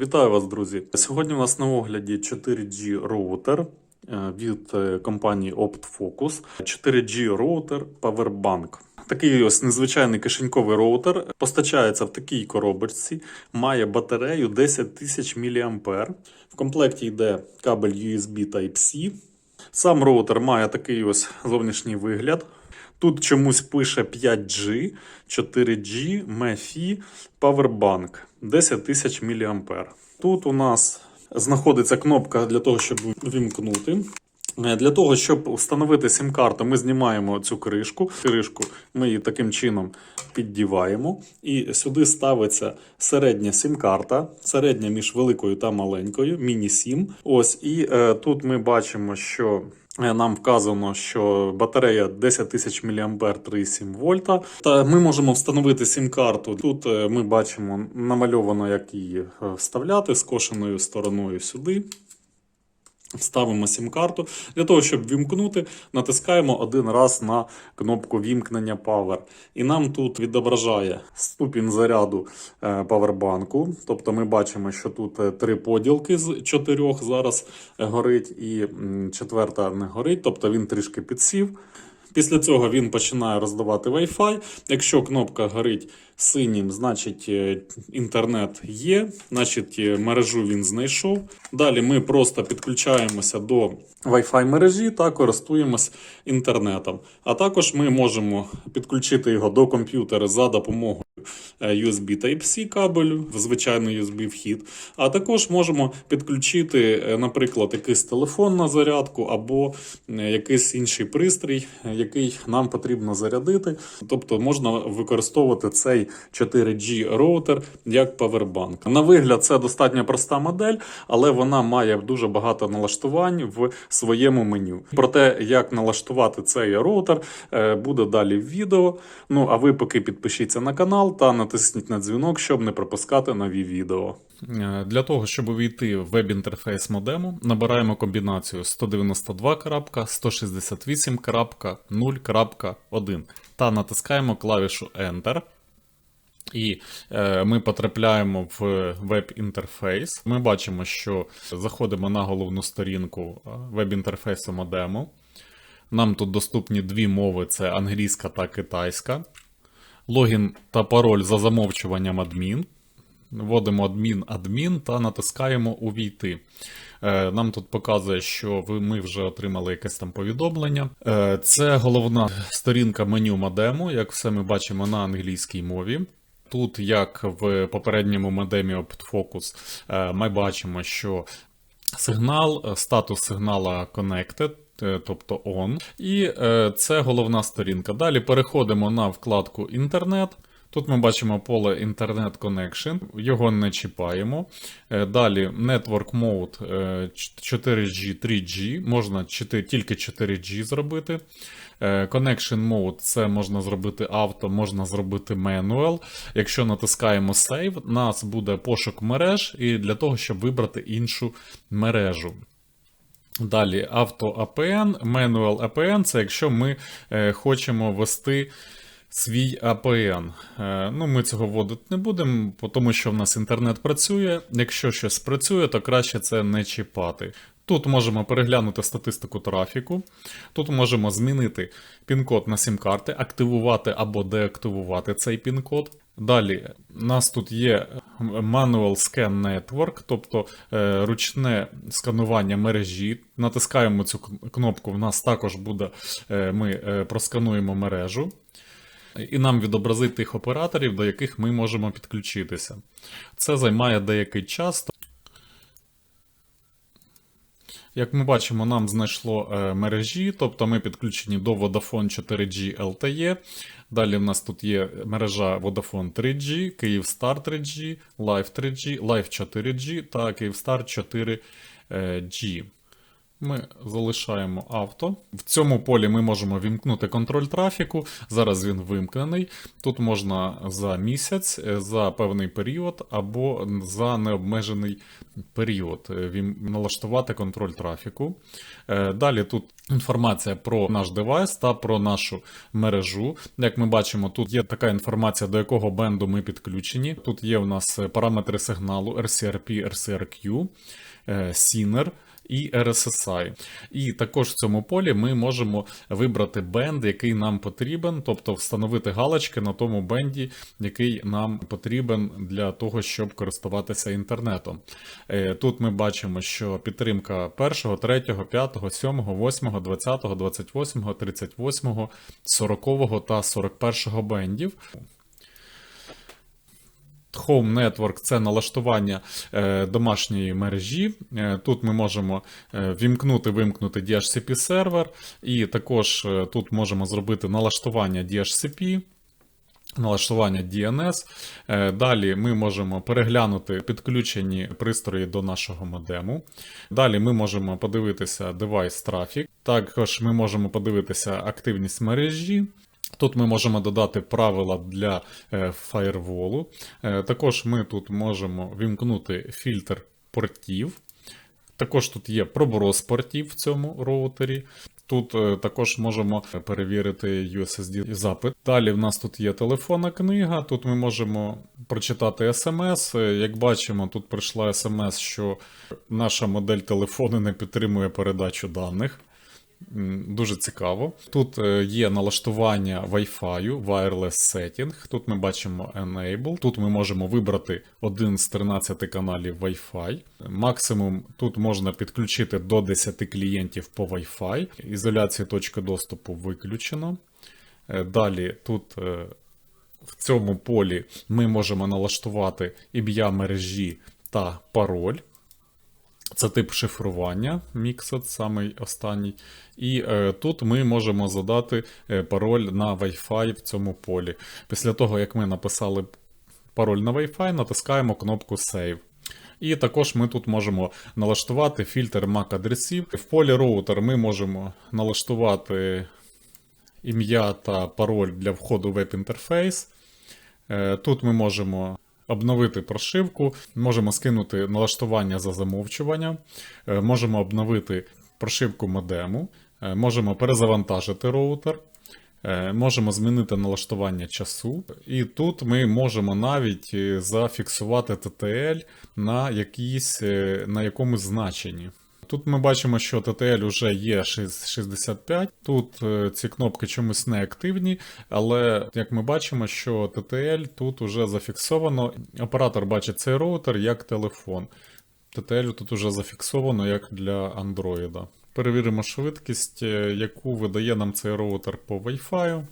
Вітаю вас, друзі. Сьогодні у нас на огляді 4G роутер від е, компанії OptFocus. 4G роутер Powerbank. Такий ось незвичайний кишеньковий роутер постачається в такій коробочці, має батарею 10 тисяч мА. В комплекті йде кабель USB Type-C. Сам роутер має такий ось зовнішній вигляд. Тут чомусь пише 5G, 4G, MeFi, Powerbank 10 тисяч мА. Тут у нас знаходиться кнопка для того, щоб вімкнути. Е, Для того, щоб встановити сім-карту, ми знімаємо цю кришку. Кришку ми її таким чином піддіваємо. І сюди ставиться середня сім-карта, середня між великою та маленькою, міні-сім. Ось, і е, тут ми бачимо, що Е, Нам вказано, що батарея 10 тисяч мА 3,7 вольта. Та ми можемо встановити сім-карту. Тут е, ми бачимо намальовано, як її вставляти скошеною стороною сюди. Ставимо сім-карту. Для того, щоб вімкнути, натискаємо один раз на кнопку вімкнення Power. І нам тут відображає ступінь заряду е, павербанку. Тобто ми бачимо, що тут е, три поділки з чотирьох зараз горить, і четверта не горить, тобто він трішки підсів. Після цього він починає роздавати Wi-Fi. Якщо кнопка горить синім, значить е, інтернет є, значить е, мережу він знайшов. Далі ми просто підключаємося до Wi-Fi мережі та користуємось інтернетом. А також ми можемо підключити його до комп'ютера за допомогою USB Type-C кабелю, в звичайний USB вхід. А також можемо підключити, е, наприклад, якийсь телефон на зарядку або е, якийсь інший пристрій, е, який нам потрібно зарядити. Тобто можна використовувати цей 4G роутер як павербанк. На вигляд, це достатньо проста модель, але вона має дуже багато налаштувань в своєму меню. Про те, як налаштувати цей роутер, е, буде далі в відео. Ну а ви поки підпишіться на канал та натисніть на дзвінок, щоб не пропускати нові відео. Е, Для того, щоб увійти в веб-інтерфейс модему, набираємо комбінацію 192.168.0.1 та натискаємо клавішу Enter. І е, ми потрапляємо в веб-інтерфейс. Ми бачимо, що заходимо на головну сторінку е, веб-інтерфейсу модему. Нам тут доступні дві мови: це англійська та китайська. Логін та пароль за замовчуванням адмін. Вводимо адмін адмін та натискаємо Увійти. Е, Нам тут показує, що ми вже отримали якесь там повідомлення. Е, Це головна сторінка меню модему, як все ми бачимо на англійській мові. Тут, як в попередньому модемі OptFocus, е, ми бачимо, що сигнал, статус сигнала Connected, тобто on. І е, це головна сторінка. Далі переходимо на вкладку Інтернет. Тут ми бачимо поле Internet Connection, його не чіпаємо. Е, Далі Network Mode е, 4G, 3G, можна тільки 4G зробити. Е, Connection Mode це можна зробити авто, можна зробити manual. Якщо натискаємо Save, у нас буде пошук мереж, і для того, щоб вибрати іншу мережу. Далі авто APN, Manual APN це якщо ми е, хочемо ввести свій APN. Е, ну, ми цього вводити не будемо, тому що в нас інтернет працює. Якщо щось працює, то краще це не чіпати. Тут можемо переглянути статистику трафіку. Тут можемо змінити пін-код на сім-карти, активувати або деактивувати цей пін-код. Далі у нас тут є Manual Scan Network, тобто е, ручне сканування мережі. Натискаємо цю кнопку, в нас також буде, е, ми е, проскануємо мережу. І нам відобразить тих операторів, до яких ми можемо підключитися. Це займає деякий час. Як ми бачимо, нам знайшло е, мережі, тобто ми підключені до Vodafone 4G LTE. Далі в нас тут є мережа Vodafone 3G, Київстар 3G, Live 3G, Live 4G та Київстар 4G. Ми залишаємо авто. В цьому полі ми можемо вімкнути контроль трафіку. Зараз він вимкнений. Тут можна за місяць, е, за певний період або за необмежений період е, налаштувати контроль трафіку. Е, Далі тут інформація про наш девайс та про нашу мережу. Як ми бачимо, тут є така інформація, до якого бенду ми підключені. Тут є у нас параметри сигналу RCRP, RCRQ, SINER і RSSI. І також в цьому полі ми можемо вибрати бенд, який нам потрібен, тобто встановити галочки на тому бенді, який нам потрібен для того, щоб користуватися інтернетом. Е, Тут ми бачимо, що підтримка 1, 3, 5, 7, 8, 20, 28, 38, 40 та 41 бендів. Home Network це налаштування е, домашньої мережі. Е, тут ми можемо е, вімкнути, вимкнути DHCP сервер, і також тут можемо зробити налаштування DHCP. Налаштування DNS. Далі ми можемо переглянути підключені пристрої до нашого модему. Далі ми можемо подивитися девайс трафік. Також ми можемо подивитися активність мережі. Тут ми можемо додати правила для е, фаєрволу. Е, Також ми тут можемо вімкнути фільтр портів. Також тут є проброс портів в цьому роутері. Тут е, також можемо перевірити USSD запит. Далі в нас тут є телефонна книга. Тут ми можемо прочитати смс. Як бачимо, тут прийшла смс, що наша модель телефону не підтримує передачу даних. Дуже цікаво. Тут е, є налаштування Wi-Fi, wireless setting. Тут ми бачимо Enable. Тут ми можемо вибрати один з 13 каналів Wi-Fi. Максимум тут можна підключити до 10 клієнтів по Wi-Fi. Ізоляція точки доступу виключено. Е, Далі тут е, в цьому полі ми можемо налаштувати ім'я мережі та пароль. Це тип шифрування, Mixed, самий останній. І е, тут ми можемо задати е, пароль на Wi-Fi в цьому полі. Після того, як ми написали пароль на Wi-Fi, натискаємо кнопку Save. І також ми тут можемо налаштувати фільтр MAC-адресів. В полі роутер ми можемо налаштувати ім'я та пароль для входу в веб-інтерфейс. Е, Тут ми можемо обновити прошивку, можемо скинути налаштування за замовчування, е, можемо обновити прошивку модему, е, можемо перезавантажити роутер. е, Можемо змінити налаштування часу, і тут ми можемо навіть зафіксувати TTL на, якійсь, на якомусь значенні. Тут ми бачимо, що TTL вже є 65. Тут е, ці кнопки чомусь не активні, але як ми бачимо, що TTL тут уже зафіксовано. Оператор бачить цей роутер як телефон. TTL тут уже зафіксовано як для Android. Перевіримо швидкість, е, яку видає нам цей роутер по Wi-Fi.